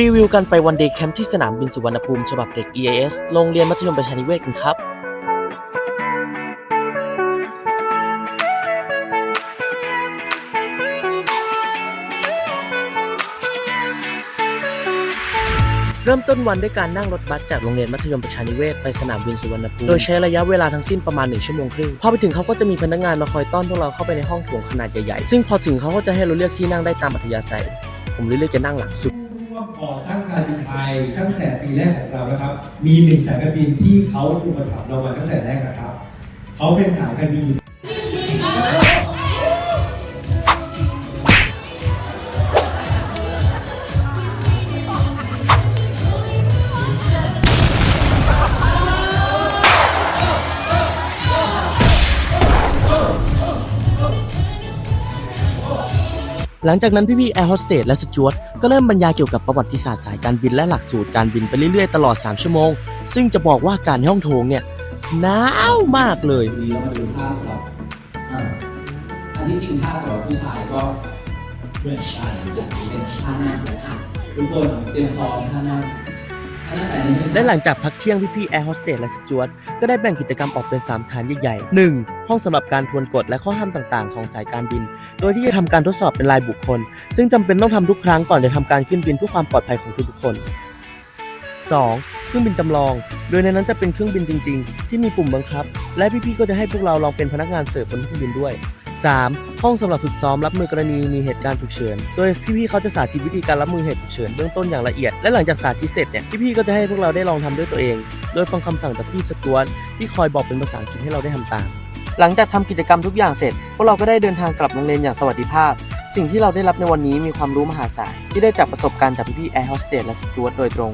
รีวิวกันไปวันเดย์แคมป์ที่สนามบินสุวรรณภูมิฉบับเด็ก EAS โรงเรียนมัธยมประชานิเวศกันครับ เริ่มต้นวันด้วยการนั่งรถบัสจากโรงเรียนมัธยมประชานิเวศไปสนามบินสุวรรณภูมิ โดยใช้ระยะเวลาทั้งสิ้นประมาณ 1 ชั่วโมงครึ่ง พอไปถึงเขาก็จะมีพนักงานมาคอยต้อนพวกเราเข้าไปในห้องโถงขนาดใหญ่ๆ ซึ่งพอถึงเขาก็จะให้เราเลือกที่นั่งได้ตามอัธยาศัย ผมเลือกจะนั่งหลังสุด ร่วมก่อตั้งการบินไทยตั้งแต่ปีแรกของเรานะครับ มีหนึ่งสายการบินที่เขาอุปถัมภ์เรามาตั้งแต่แรกนะครับ เขาเป็นสายการบิน หลังจากนั้นพี่ๆแอร์โฮสเตสและสจวตก็เริ่มบรรยายเกี่ยวกับประวัติศาสตร์สายการบินและหลักสูตรการบินไปเรื่อยๆตลอด 3 ชั่วโมง ซึ่งจะบอกว่าการในห้องโถงเนี่ยหนาวมากเลยทีนี้เรามาดูท่าสำหรับอ่าอันที่จริงท่าสำหรับผู้ชายก็เหมือนกันอย่างนี้เป็นท่านั่งนะครับทุกคนเตรียมพร้อมท่านั่งท่านั่ง และหลังจากพักเที่ยงพี่ๆแอร์โฮสเตสและสจวตก็ได้แบ่งกิจกรรมออกเป็น 3 ฐานใหญ่ๆ 1. ห้องสำหรับการทวนกฎและข้อห้ามต่างๆ ของสายการบิน โดยที่จะทำการทดสอบเป็นรายบุคคล ซึ่งจำเป็นต้องทำทุกครั้งก่อนจะทำการขึ้นบินเพื่อความปลอดภัยของทุกๆคน 2. เครื่องบินจำลอง โดยในนั้นจะเป็นเครื่องบินจริง ๆ ที่มีปุ่มบังคับ และพี่ๆก็จะให้พวกเราลองเป็นพนักงานเสิร์ฟบนเครื่องบินด้วย 3. ห้องสำหรับฝึกซ้อมรับมือกรณีมีเหตุการณ์ฉุกเฉิน โดยพี่ๆเขาจะสาธิตวิธีการรับมือเหตุฉุกเฉินเบื้องต้นอย่างละเอียด และหลังจากสาธิตเสร็จเนี่ยพี่ๆก็จะให้พวกเราได้ลองทำด้วยตัวเอง โดยฟังคำสั่งจากพี่สจวตที่คอยบอกเป็นภาษาอังกฤษให้เราได้ทำตาม หลังจากทำกิจกรรมทุกอย่างเสร็จ พวกเราก็ได้เดินทางกลับโรงเรียนอย่างสวัสดิภาพ สิ่งที่เราได้รับในวันนี้มีความรู้มหาศาลที่ได้จากประสบการณ์จากพี่ๆแอร์โฮสเตสและสจวตโดยตรง